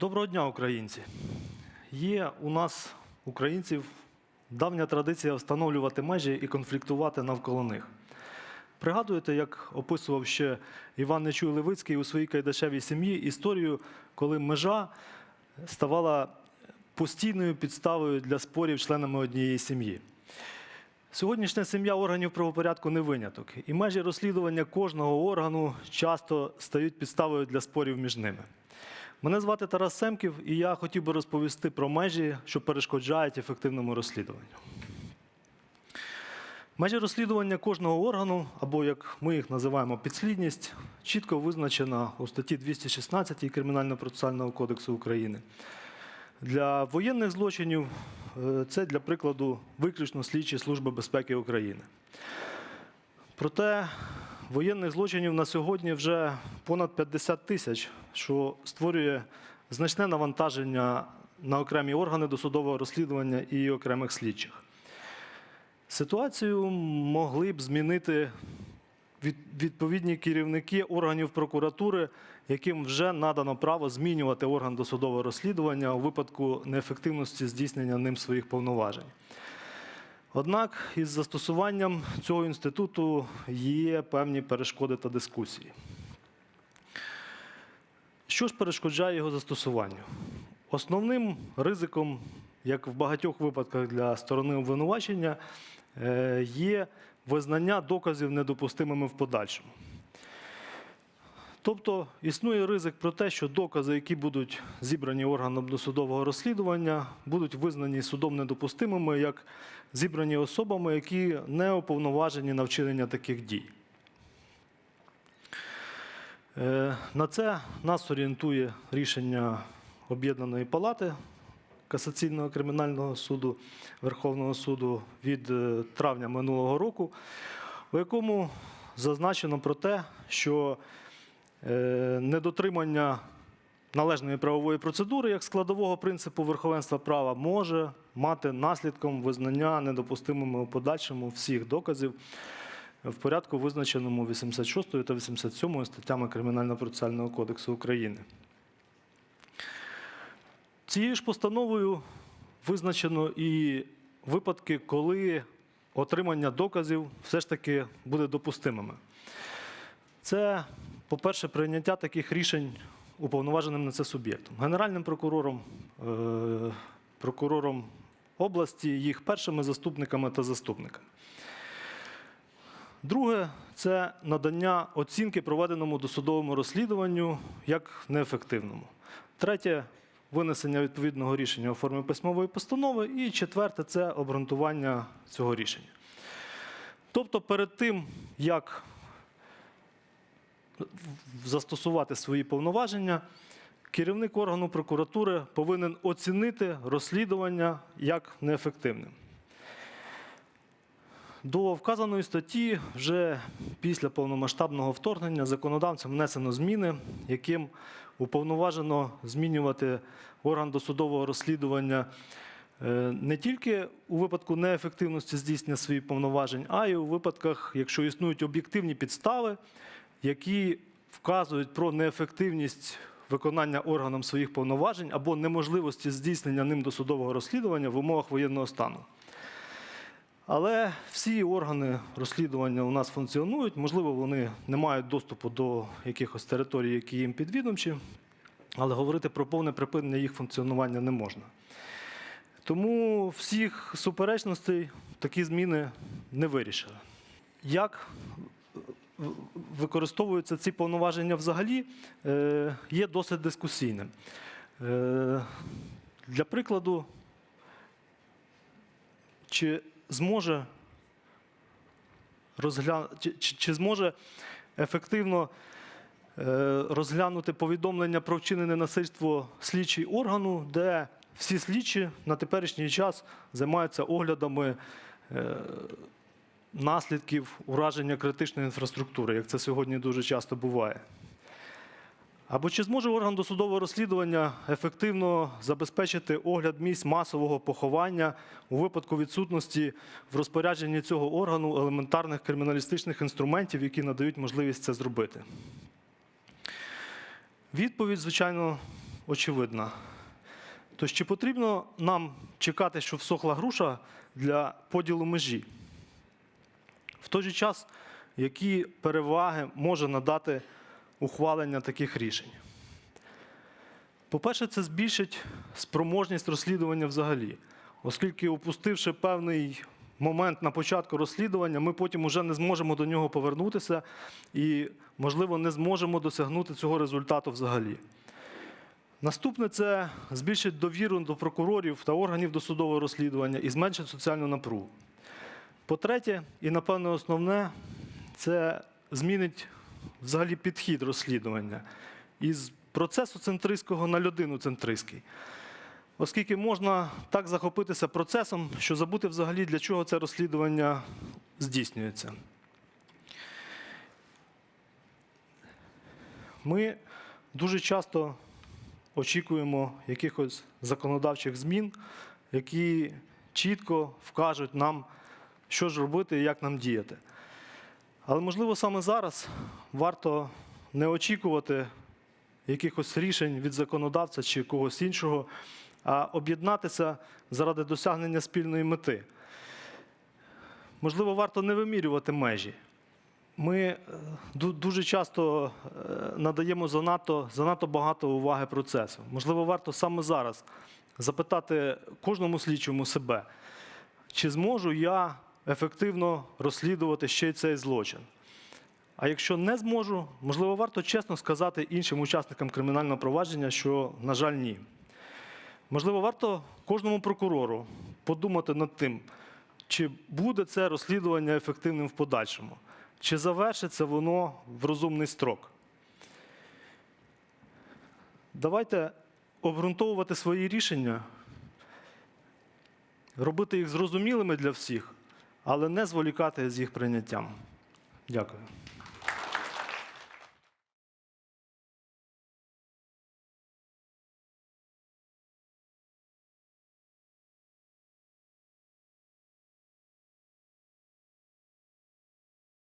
Доброго дня, українці! Є у нас, українців, давня традиція встановлювати межі і конфліктувати навколо них. Пригадуєте, як описував ще Іван Нечуй Левицький у своїй кайдашевій сім'ї історію, коли межа ставала постійною підставою для спорів членами однієї сім'ї. Сьогоднішня сім'я органів правопорядку не виняток, і межі розслідування кожного органу часто стають підставою для спорів між ними. Мене звати Тарас Семків, і я хотів би розповісти про межі, що перешкоджають ефективному розслідуванню. Межі розслідування кожного органу, або як ми їх називаємо підслідність, чітко визначена у статті 216 Кримінально-процесуального кодексу України. Для воєнних злочинів е, це, для прикладу, виключно слідчі Служби безпеки України. Проте воєнних злочинів на сьогодні вже понад 50 тисяч, що створює значне навантаження на окремі органи досудового розслідування і окремих слідчих. Ситуацію могли б змінити відповідні керівники органів прокуратури, яким вже надано право змінювати орган досудового розслідування у випадку неефективності здійснення ним своїх повноважень. Однак із застосуванням цього інституту є певні перешкоди та дискусії. Що ж перешкоджає його застосуванню? Основним ризиком, як в багатьох випадках для сторони обвинувачення, е, є визнання доказів недопустимими в подальшому. Тобто існує ризик про те, що докази, які будуть зібрані органом досудового розслідування, будуть визнані судом недопустимими як зібрані особами, які не уповноважені на вчинення таких дій. Е, На це нас орієнтує рішення Об'єднаної палати Касаційного кримінального суду Верховного суду від е, травня минулого року, у якому зазначено про те, що недотримання належної правової процедури як складового принципу верховенства права може мати наслідком визнання недопустимими у подальшому всіх доказів в порядку, визначеному 86 та 87 статтями Кримінально-процесуального кодексу України. Цією ж постановою визначено і випадки, коли отримання доказів все ж таки буде допустимими. Це, по-перше, прийняття таких рішень уповноваженим на це суб'єктом, генеральним прокурором, е, прокурором області, їх першими заступниками та заступниками. Друге це надання оцінки проведеному досудовому розслідуванню як неефективному. Третє винесення відповідного рішення у формі письмової постанови. І четверте це обґрунтування цього рішення. Тобто, перед тим, як застосувати свої повноваження, керівник органу прокуратури повинен оцінити розслідування як неефективним. До вказаної статті вже після повномасштабного вторгнення законодавцям внесено зміни, яким уповноважено змінювати орган досудового розслідування е, не тільки у випадку неефективності здійснення своїх повноважень, а й у випадках, якщо існують об'єктивні підстави, які вказують про неефективність виконання органом своїх повноважень або неможливості здійснення ним досудового розслідування в умовах воєнного стану. Але всі органи розслідування у нас функціонують. Можливо, вони не мають доступу до якихось територій, які їм підвідомчі, але говорити про повне припинення їх функціонування не можна. Тому всіх суперечностей такі зміни не вирішили. Як використовуються ці повноваження взагалі, е, є досить дискусійним. Е, Для прикладу, чи зможе розгля... чи, чи, зможе ефективно е, розглянути повідомлення про вчинене насильство слідчий органу, де всі слідчі на теперішній час займаються оглядами наслідків ураження критичної інфраструктури, як це сьогодні дуже часто буває. Або чи зможе орган досудового розслідування ефективно забезпечити огляд місць масового поховання у випадку відсутності в розпорядженні цього органу елементарних криміналістичних інструментів, які надають можливість це зробити? Відповідь, звичайно, очевидна. Тож чи потрібно нам чекати, що всохла груша для поділу межі? В той же час, які переваги може надати ухвалення таких рішень? По-перше, це збільшить спроможність розслідування взагалі, оскільки, опустивши певний момент на початку розслідування, ми потім уже не зможемо до нього повернутися і, можливо, не зможемо досягнути цього результату взагалі. Наступне це збільшить довіру до прокурорів та органів досудового розслідування і зменшить соціальну напругу. По-третє, і напевно основне, це змінить взагалі підхід розслідування із процесу центристського на людину центристський. Оскільки можна так захопитися процесом, що забути взагалі, для чого це розслідування здійснюється. Ми дуже часто очікуємо якихось законодавчих змін, які чітко вкажуть нам, що ж робити і як нам діяти. Але, можливо, саме зараз варто не очікувати якихось рішень від законодавця чи когось іншого, а об'єднатися заради досягнення спільної мети. Можливо, варто не вимірювати межі. Ми е, дуже часто е, надаємо занадто, занадто багато уваги процесу. Можливо, варто саме зараз запитати кожному слідчому себе, чи зможу я ефективно розслідувати ще й цей злочин. А якщо не зможу, можливо, варто чесно сказати іншим учасникам кримінального провадження, що, на жаль, ні. Можливо, варто кожному прокурору подумати над тим, чи буде це розслідування ефективним в подальшому, чи завершиться воно в розумний строк. Давайте обґрунтовувати свої рішення, робити їх зрозумілими для всіх, але не зволікати з їх прийняттям. Дякую.